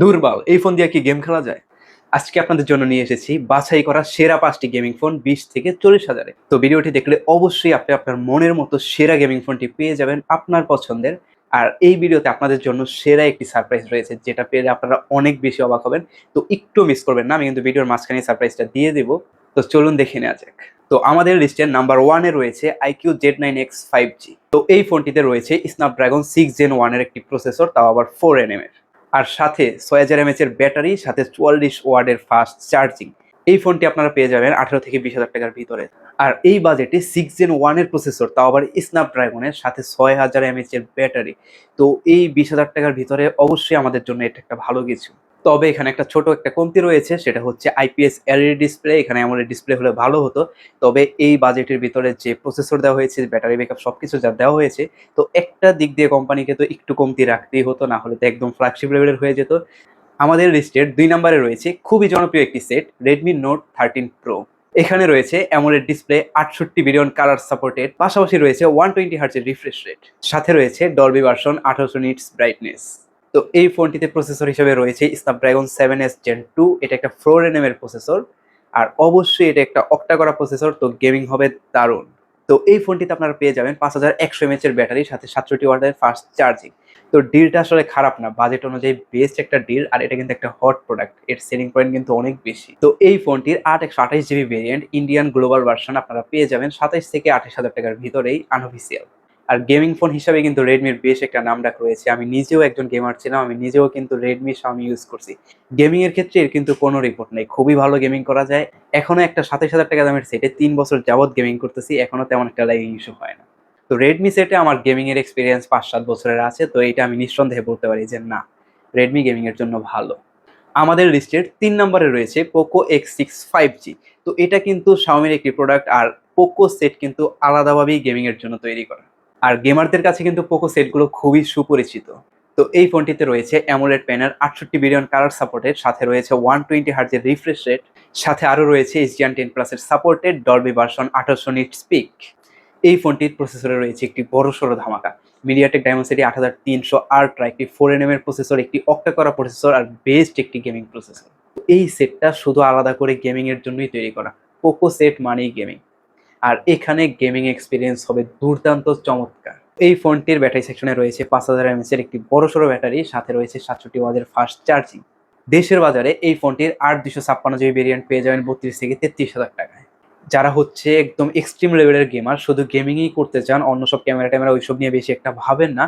দুর্বল। এই ফোন দিয়ে কি গেম খেলা যায়? আজকে আপনাদের জন্য নিয়ে এসেছি বাছাই করা সেরা পাঁচটি গেমিং ফোন বিশ থেকে চল্লিশ হাজারে। তো ভিডিওটি দেখলে অবশ্যই আপনি আপনার মনের মতো সেরা গেমিং ফোনটি পেয়ে যাবেন আপনার পছন্দের। আর এই ভিডিওতে আপনাদের জন্য সেরা একটি সারপ্রাইজ রয়েছে, যেটা পেলে আপনারা অনেক বেশি অবাক হবেন। তো একটু মিস করবেন না, আমি কিন্তু ভিডিওর মাঝখানে সারপ্রাইজটা দিয়ে দেবো। তো চলুন দেখে নেওয়া যাক। তো আমাদের লিস্টের নাম্বার ওয়ানে রয়েছে iQOO Z nine X five G তো এই ফোনটিতে রয়েছে স্ন্যাপড্রাগন সিক্স জেন ওয়ানের একটি প্রসেসর তাও আবার ফোর এন এর। আর সাথে ছয় হাজার এমএচের ব্যাটারি, সাথে চুয়াল্লিশ ওয়ার্ডের ফাস্ট চার্জিং এই ফোনটি আপনারা পেয়ে যাবেন আঠারো থেকে বিশ হাজার টাকার ভিতরে। আর এই বাজেটে সিক্স জেন ওয়ানের প্রসেসর তাও আবার স্ন্যাপড্রাগনের সাথে ছয় হাজার এমএচের ব্যাটারি। তো এই বিশ হাজার টাকার ভিতরে অবশ্যই আমাদের জন্য এটা একটা ভালো কিছু। তবে এখানে একটা ছোট একটা কমতি রয়েছে, সেটা হচ্ছে আইপিএস এলইডি ডিসপ্লে এখানে আমাদের ডিসপ্লে হলে ভালো হতো। তবে এই বাজেটের ভিতরে যে প্রসেসর দেওয়া হয়েছে ব্যাটারি ব্যাকআপ সবকিছু যা দেওয়া হয়েছে, তো একটা দিক দিয়ে কোম্পানিকে তো একটু কমতি রাখতেই হতো, না হলে তো একদম ফ্ল্যাগশিপ লেভেলের হয়ে যেত। আমাদের লিস্টের দুই নম্বরে রয়েছে খুবই জনপ্রিয় একটি set Redmi note thirteen pro এখানে রয়েছে অ্যামোলেড ডিসপ্লে আটষট্টি বিলিয়ন কালার সাপোর্টেড পাশাপাশি রয়েছে ওয়ান টোয়েন্টি হার্চের রিফ্রেশ রেট সাথে রয়েছে ডলবি ভার্সন আঠারোশো নিটস ব্রাইটনেস তো এই ফোনটিতে প্রসেসর হিসেবে রয়েছে Snapdragon seven S gen two এটা একটা ফ্লোর এন এর প্রসেসর আর অবশ্যই এটা একটা অক্টা করা প্রসেসর তো গেমিং হবে দারুণ। তো এই ফোনটিতে আপনারা পেয়ে যাবেন পাঁচ হাজার একশো এমএচ এর ব্যাটারি, সাথে সাতষট্টি ওয়াটের ফাস্ট চার্জিং তো ডিলটা আসলে খারাপ না বাজেট অনুযায়ী বেস্ট একটা ডিল আর এটা কিন্তু একটা হট প্রোডাক্টের সেলিং পয়েন্ট কিন্তু অনেক বেশি। তো এই ফোনটির আট একশো আঠাশ GB variant Indian global version আপনারা পেয়ে যাবেন সাতাইশ থেকে আঠাশ হাজার টাকার ভিতরেই আনঅফিসিয়াল আর গেমিং ফোন হিসাবে কিন্তু রেডমির বেশ একটা নাম ডাক রয়েছে। আমি নিজেও একজন গেমার ছিলাম, আমি নিজেও কিন্তু রেডমি শাওমি ইউজ করছি। গেমিং এর ক্ষেত্রে এর কিন্তু কোনো রিপোর্ট নেই। খুবই ভালো গেমিং করা যায়। এখনও একটা সাতাশ হাজার টাকা দামের সেটে তিন বছর যাবত গেমিং করতেছি, এখনও তেমন একটা লাইভিং ইস্যু হয় না। তো রেডমি সেটে আমার গেমিং এর এক্সপিরিয়েন্স পাঁচ সাত বছরের আছে, তো এটা আমি নিঃসন্দেহে বলতে পারি যে না রেডমি গেমিং এর জন্য ভালো। আমাদের লিস্টের তিন নম্বরে রয়েছে Poco X six five G তো এটা কিন্তু শাওমির একটি প্রোডাক্ট আর পোকো সেট কিন্তু আলাদাভাবেই গেমিং এর জন্য তৈরি করা। আর গেমারদের কাছে কিন্তু পোকো সেটগুলো খুবই সুপরিচিত। তো এই ফোনটিতে রয়েছে অ্যামোলেড প্যানেল আটষট্টি বিলিয়ন কালার সাপোর্টেড সাথে রয়েছে ওয়ান টোয়েন্টি হার্জের রিফ্রেশ রেট সাথে আরও রয়েছে এইচডিয়ান টেন প্লাসের সাপোর্টেড ডলবি ভার্সন আঠারোশো নিট স্পিক এই ফোনটির প্রসেসরে রয়েছে একটি বড় সড়ো ধামাকা। মিডিয়াটেক ডায়মন্ডসিটি আট হাজার তিনশো আল্ট্রা একটি ফোর এন এর প্রসেসর একটি অক্টা করা প্রসেসর আর বেস্ট একটি গেমিং প্রসেসর এই সেটটা শুধু আলাদা করে গেমিং এর জন্যই তৈরি করা। পোকো সেট মানেই গেমিং আর এখানে গেমিং এক্সপিরিয়েন্স হবে দুর্দান্ত চমৎকার। এই ফোনটির ব্যাটারি সেকশনে রয়েছে পাঁচ হাজার এমএস এর একটি বড় সড়ো ব্যাটারি, সাথে রয়েছে সাতষট্টি ওয়াজের ফাস্ট চার্জিং দেশের বাজারে এই ফোনটির আট দুশো ছাপ্পান্ন জিবি ভেরিয়েন্ট পেয়ে যাবেন বত্রিশ থেকে তেত্রিশ হাজার টাকায়। যারা হচ্ছে একদম এক্সট্রিম লেভেলের গেমার শুধু গেমিংই করতে চান, অন্য সব ক্যামেরা ট্যামেরা ওইসব নিয়ে বেশি একটা ভাবেন না,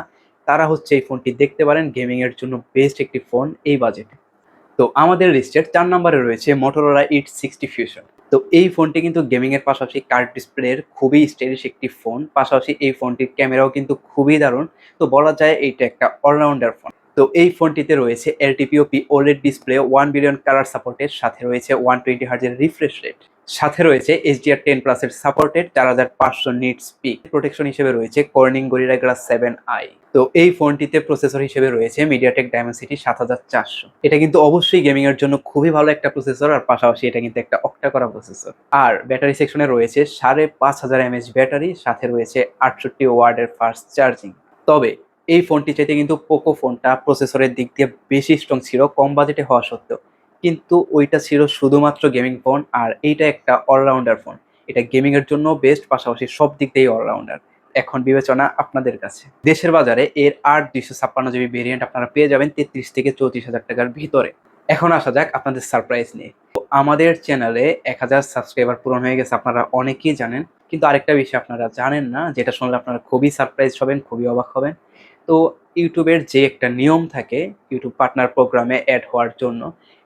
তারা হচ্ছে এই ফোনটি দেখতে পারেন। গেমিং এর জন্য বেস্ট একটি ফোন এই বাজেটে তো আমাদের লিস্টের চার নম্বরে রয়েছে মোটরোলা ইট সিক্সটি ফিউশন তো এই ফোনটি কিন্তু গেমিং এর পাশাপাশি কার্ড ডিসপ্লের খুবই স্টাইলিশ একটি ফোন পাশাপাশি এই ফোনটির ক্যামেরাও কিন্তু খুবই দারুণ। তো বলা যায় এইটা একটা অলরাউন্ডার ফোন তো এই ফোনটিতে রয়েছে LTPO OLED display one billion colour সাপোর্টের সাথে রয়েছে ওয়ান টোয়েন্টি হার্জের রিফ্রেশ রেট সাথে রয়েছে এইচডিআর টেন প্লাসের সাপোর্টেড চার হাজার পাঁচশো নিট স্পিক প্রোটেকশন হিসেবে রয়েছে Corning Gorilla glass seven i তো এই ফোনটিতে প্রসেসর হিসেবে রয়েছে মিডিয়াটেক ডায়মেন্সিটি সাত হাজার চারশো। এটা কিন্তু অবশ্যই গেমিং এর জন্য খুবই ভালো একটা প্রসেসর আর পাশাপাশি এটা কিন্তু একটা অক্টা করা প্রসেসর আর ব্যাটারি সেকশনে রয়েছে সাড়ে পাঁচ হাজার এমএচ ব্যাটারি সাথে রয়েছে আটষট্টি ওয়ার্ডের ফাস্ট চার্জিং তবে এই ফোনটি চাইতে কিন্তু পোকো ফোনটা প্রসেসরের দিক দিয়ে বেশি স্ট্রং ছিল, কম বাজেটে হওয়া সত্ত্বেও। কিন্তু ওইটা ছিল শুধুমাত্র গেমিং ফোন আর এইটা একটা অলরাউন্ডার ফোন এটা গেমিং এর জন্য বেস্ট পাশাপাশি সব দিক দিয়েই অলরাউন্ডার এখন বিবেচনা আপনাদের কাছে। দেশের বাজারে এর আট দুইশো ছাপ্পান্ন জিবি ভেরিয়েন্ট আপনারা পেয়ে যাবেন তেত্রিশ থেকে চৌত্রিশ হাজার টাকার ভিতরে। এখন আসা যাক আপনাদের সারপ্রাইজ নিয়ে। আমাদের চ্যানেলে এক হাজার সাবস্ক্রাইবার পূরণ হয়ে গেছে, আপনারা অনেকেই জানেন। কিন্তু আরেকটা বিষয় আপনারা জানেন না, যেটা শুনলে আপনারা খুবই সারপ্রাইজ হবেন, খুবই অবাক হবেন। তো ইউটিউবের যে একটা নিয়ম থাকে, ইউটিউব পার্টনার প্রোগ্রামে অ্যাড হওয়ার জন্য,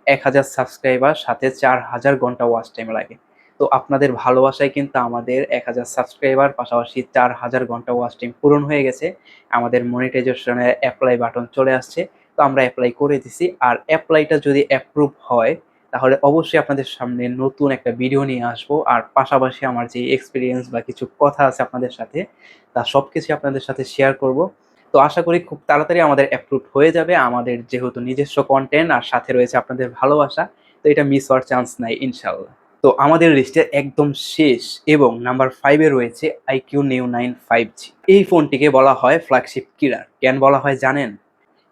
এক হাজার সাবস্ক্রাইবার সাথে চার হাজার ঘণ্টা ওয়াচ টাইম লাগে। তো আপনাদের ভালোবাসায় কিন্তু আমাদের এক হাজার সাবস্ক্রাইবার পাশাপাশি চার হাজার ঘণ্টা ওয়াচ টাইম পূরণ হয়ে গেছে। আমাদের মনিটাইজেশনের অ্যাপ্লাই বাটন চলে আসছে। তো আমরা অ্যাপ্লাই করে দিছি, আর অ্যাপ্লাইটা যদি অ্যাপ্রুভ হয় তাহলে অবশ্যই আপনাদের সামনে নতুন একটা ভিডিও নিয়ে আসব। আর পাশাপাশি আমার যে এক্সপিরিয়েন্স বা কিছু কথা আছে আপনাদের সাথে, তা সব কিছু আপনাদের সাথে শেয়ার করব। তো আশা করি খুব তাড়াতাড়ি আমাদের অ্যাপ্রুভ হয়ে যাবে। আমাদের যেহেতু নিজস্ব কন্টেন্ট আর সাথে রয়েছে আপনাদের ভালোবাসা, তো এটা মিস হওয়ার চান্স নাই ইনশাল্লাহ তো আমাদের লিস্টে একদম শেষ এবং নাম্বার ফাইভে রয়েছে iQOO Neo nine five G এই ফোনটিকে বলা হয় ফ্ল্যাগশিপ কিলার কেন বলা হয় জানেন?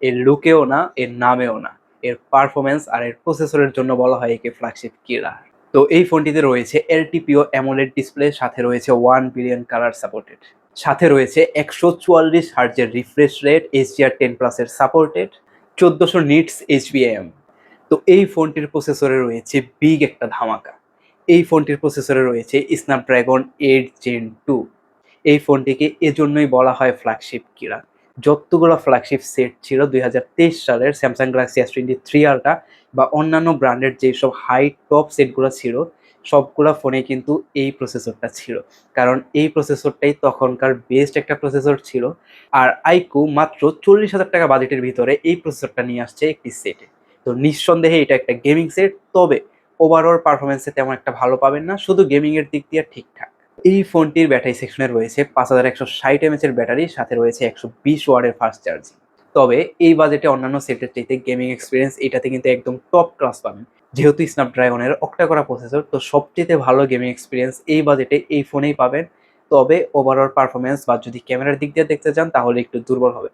এর লুকেও না, এর নামেও না। এর পারফরমেন্স আর এর প্রসেসরের জন্য বলা হয় একে ফ্ল্যাগশিপ কিলার তো এই ফোনটিতে রয়েছে এলটিপিও অ্যামোলেড ডিসপ্লে সাথে রয়েছে ওয়ান বিলিয়ন কালার সাপোর্টেড সাথে রয়েছে একশো চুয়াল্লিশ হার্জের রিফ্রেশ রেট এইচডিআর টেন প্লাসের সাপোর্টেড চোদ্দোশো নিটস এইচবিএম তো এই ফোনটির প্রসেসরে রয়েছে বিগ একটা ধামাকা। এই ফোনটির প্রসেসরে রয়েছে স্ন্যাপড্রাগন এইট জেন টু এই ফোনটিকে এজন্যই বলা হয় ফ্ল্যাগশিপ কিরা যতগুলো ফ্ল্যাগশিপ সেট ছিল দুই হাজার তেইশ সালের Samsung Galaxy S twenty three Ultra বা অন্যান্য ব্র্যান্ডের যেসব হাই টপ সেটগুলো ছিল, সবগুলো ফোনে কিন্তু এই প্রসেসরটা ছিল। কারণ এই প্রসেসরটাই তখনকার বেস্ট একটা প্রসেসর ছিল। আর আইকু মাত্র চল্লিশ হাজার টাকা বাজেটের ভিতরে এই প্রসেসরটা নিয়ে আসছে একটি সেটে তো নিঃসন্দেহে এটা একটা গেমিং সেট তবে ওভারঅল পারফরমেন্সে তেমন একটা ভালো পাবেন না। শুধু গেমিং এর দিক দিয়ে ঠিকঠাক এই ফোনটির ব্যাটারি সেকশনে রয়েছে পাঁচ হাজার একশো ষাট এমএচ এর ব্যাটারি, সাথে রয়েছে একশো বিশ ওয়ার্ডের ফাস্ট চার্জিং তবে এই বাজেটে অন্যান্য সেটের চাইতে গেমিং এক্সপিরিয়েন্স এটাতে কিন্তু একদম টপ ক্লাস পাবেন। যেহেতু স্ন্যাপড্রাগনের অক্টা করা প্রসেসর তো সবচেয়ে ভালো গেমিং এক্সপিরিয়েন্স এই বাজেটে এই ফোনেই পাবেন। তবে ওভারঅল পারফরমেন্স বা যদি ক্যামেরার দিক দিয়ে দেখতে চান, তাহলে একটু দুর্বল হবে।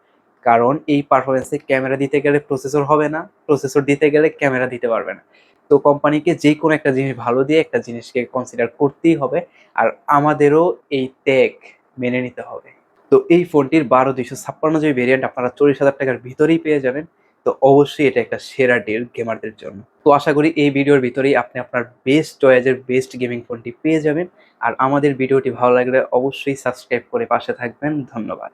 কারণ এই পারফরমেন্সে ক্যামেরা দিতে গেলে প্রসেসর হবে না প্রসেসর দিতে গেলে ক্যামেরা দিতে পারবে না। তো কোম্পানিকে যে কোনো একটা জিনিস ভালো দিয়ে একটা জিনিসকে কনসিডার করতেই হবে। আর আমাদেরও এই ত্যাগ মেনে নিতে হবে। তো এই ফোনটির বারো দুইশো ছাপ্পান্ন জিবি ভেরিয়েন্ট আপনারা চল্লিশ হাজার টাকার ভিতরেই পেয়ে যাবেন। তো অবশ্যই এটা একটা সেরা ডিল গেমারদের জন্য। তো আশা করি এই ভিডিওর ভিতরেই আপনি আপনার বেস্ট চয়েজের বেস্ট গেমিং ফোনটি পেয়ে যাবেন। আর আমাদের ভিডিওটি ভালো লাগলে অবশ্যই সাবস্ক্রাইব করে পাশে থাকবেন। ধন্যবাদ।